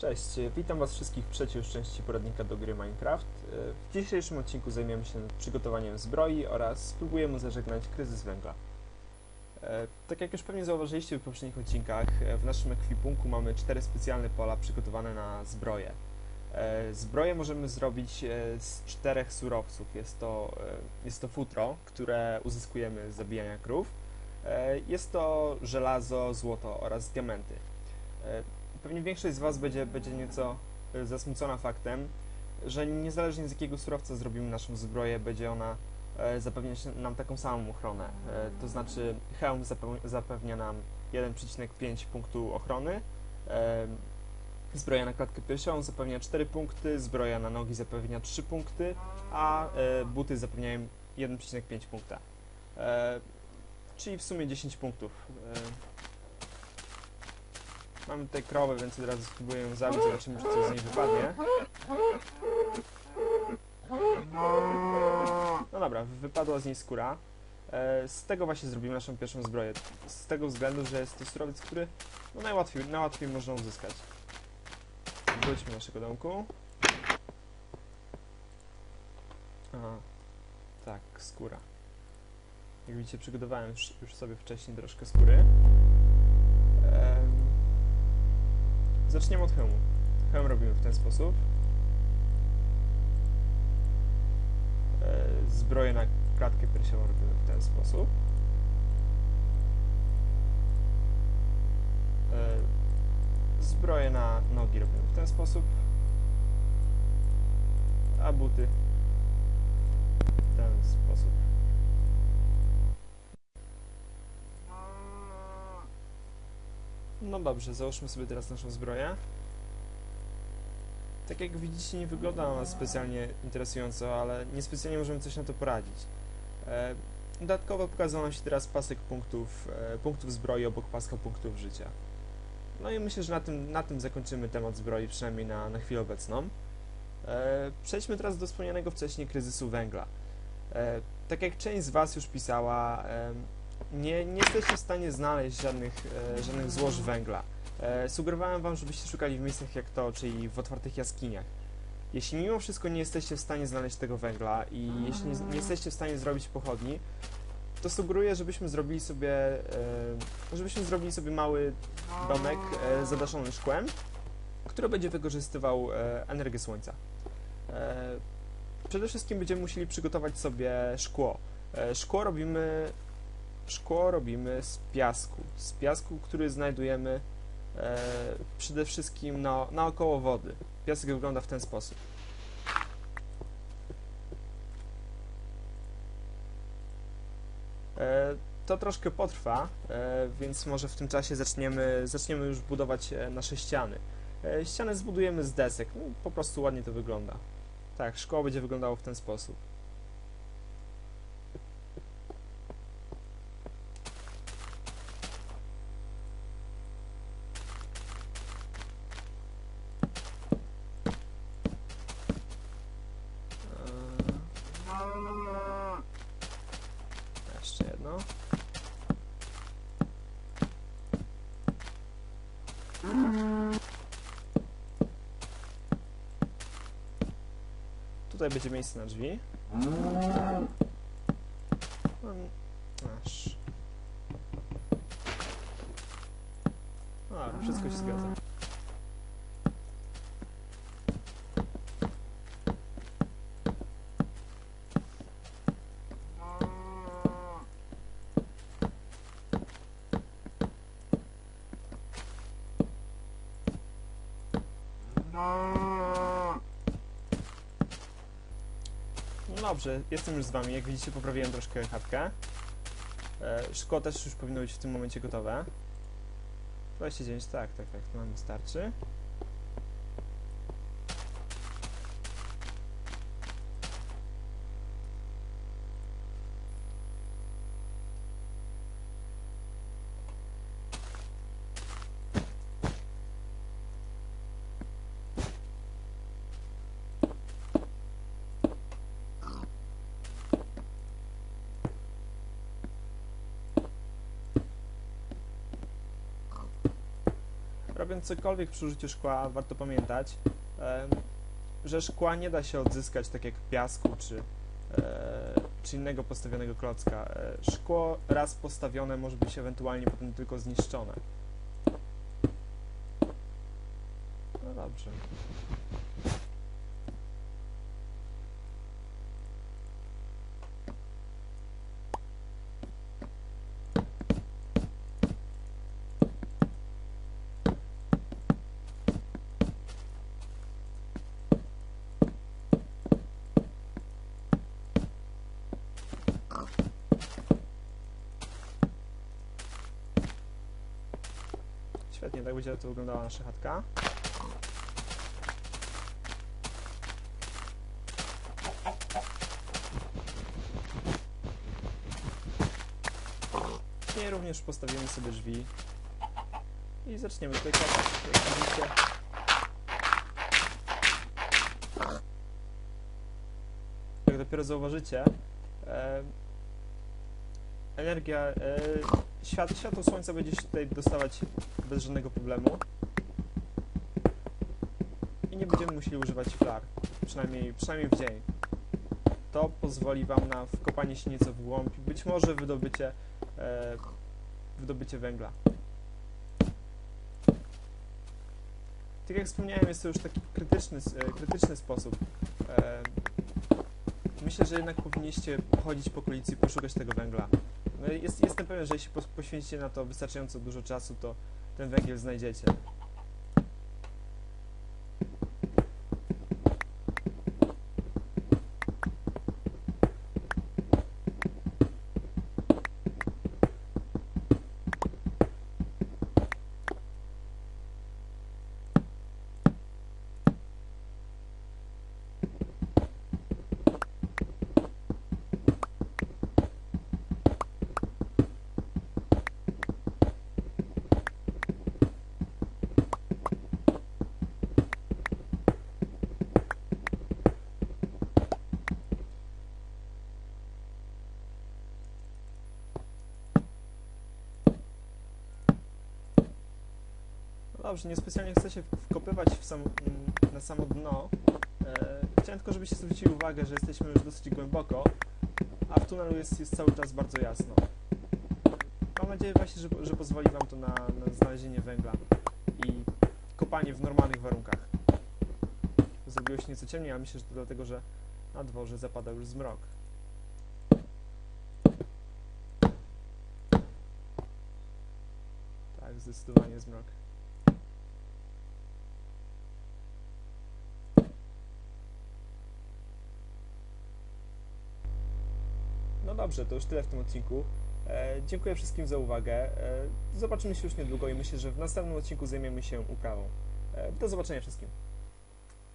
Cześć, witam Was wszystkich w trzeciej części poradnika do gry Minecraft. W dzisiejszym odcinku zajmiemy się przygotowaniem zbroi oraz spróbujemy zażegnać kryzys węgla. E, Tak jak już pewnie zauważyliście w poprzednich odcinkach, e, w naszym ekwipunku mamy cztery specjalne pola przygotowane na zbroję. E, Zbroję możemy zrobić e, z czterech surowców. Jest to, e, jest to futro, które uzyskujemy z zabijania krów. E, Jest to żelazo, złoto oraz diamenty. Pewnie większość z Was będzie, będzie nieco e, zasmucona faktem, że niezależnie z jakiego surowca zrobimy naszą zbroję, będzie ona e, zapewniać nam taką samą ochronę. E, To znaczy hełm zapewnia nam 1,5 punktu ochrony, zbroja na klatkę piersiową zapewnia 4 punkty, zbroja na nogi zapewnia 3 punkty, a buty zapewniają 1,5 punkta. Czyli w sumie 10 punktów. Mamy tutaj krowę, więc od razu spróbuję ją zabić, zobaczymy, czy coś z niej wypadnie. No dobra, wypadła z niej skóra. E, Z tego właśnie zrobimy naszą pierwszą zbroję. Z tego względu, że jest to surowiec, który no najłatwiej, najłatwiej można uzyskać. Wróćmy do naszego domku. Aha, tak, skóra. Jak widzicie, przygotowałem już, już sobie wcześniej troszkę skóry. Em, Zaczniemy od hełmu. Hełm robimy w ten sposób. E, Zbroję na klatkę piersiową robimy w ten sposób. E, Zbroję na nogi robimy w ten sposób. A buty w ten sposób. No dobrze, załóżmy sobie teraz naszą zbroję. Tak jak widzicie, nie wygląda ona specjalnie interesująco, ale niespecjalnie możemy coś na to poradzić. E, dodatkowo pokazał nam się teraz pasek punktów, e, punktów zbroi obok paska punktów życia. No i myślę, że na tym, na tym zakończymy temat zbroi, przynajmniej na, na chwilę obecną. E, przejdźmy teraz do wspomnianego wcześniej kryzysu węgla. Tak jak część z Was już pisała, nie, nie jesteście w stanie znaleźć żadnych, e, żadnych złoż węgla. E, sugerowałem Wam, żebyście szukali w miejscach jak to, czyli w otwartych jaskiniach. Jeśli mimo wszystko nie jesteście w stanie znaleźć tego węgla i jeśli nie, nie jesteście w stanie zrobić pochodni, to sugeruję, żebyśmy zrobili sobie, e, żebyśmy zrobili sobie mały domek e, zadaszony szkłem, który będzie wykorzystywał e, energię słońca. E, przede wszystkim będziemy musieli przygotować sobie szkło. E, szkło robimy Szkło robimy z piasku. Z piasku, który znajdujemy e, przede wszystkim na, naokoło wody. Piasek wygląda w ten sposób. E, to troszkę potrwa, e, więc może w tym czasie zaczniemy, zaczniemy już budować e, nasze ściany. Ścianę zbudujemy z desek. No, po prostu ładnie to wygląda. Tak, szkło będzie wyglądało w ten sposób. Tutaj będzie miejsce na drzwi. Aż. A, wszystko się zgadza. No dobrze, jestem już z wami. Jak widzicie, poprawiłem troszkę chatkę. E, szkło też już powinno być w tym momencie gotowe. 29, tak, tak, tak, to nam wystarczy. Robiąc cokolwiek przy użyciu szkła, warto pamiętać, że szkła nie da się odzyskać tak jak piasku czy, e, czy innego postawionego klocka. E, szkło raz postawione może być ewentualnie potem tylko zniszczone. No dobrze. Świetnie, tak będzie to wyglądała nasza chatka. I również postawimy sobie drzwi i zaczniemy tutaj kopać. Jak widzicie, jak dopiero zauważycie, e, energia, e, świat, światło słońca będzie się tutaj dostawać bez żadnego problemu i nie będziemy musieli używać flar, przynajmniej, przynajmniej w dzień. To pozwoli Wam na wkopanie się nieco w głąb i być może wydobycie, e, wydobycie węgla. Tak jak wspomniałem, jest to już taki krytyczny, e, krytyczny sposób. E, myślę, że jednak powinniście chodzić po okolicy i poszukać tego węgla. No jest, jestem pewien, że jeśli poświęcicie na to wystarczająco dużo czasu, to ten węgiel znajdziecie. No dobrze, niespecjalnie chcę się wkopywać sam, na samo dno. E, chciałem tylko, żebyście zwrócili uwagę, że jesteśmy już dosyć głęboko, a w tunelu jest, jest cały czas bardzo jasno. Mam nadzieję właśnie, że, że pozwoli Wam to na, na znalezienie węgla i kopanie w normalnych warunkach. Zrobiło się nieco ciemniej, ale myślę, że to dlatego, że na dworze zapadał już zmrok. Tak, zdecydowanie zmrok. Dobrze, to już tyle w tym odcinku. E, dziękuję wszystkim za uwagę. E, zobaczymy się już niedługo i myślę, że w następnym odcinku zajmiemy się uprawą. E, do zobaczenia wszystkim.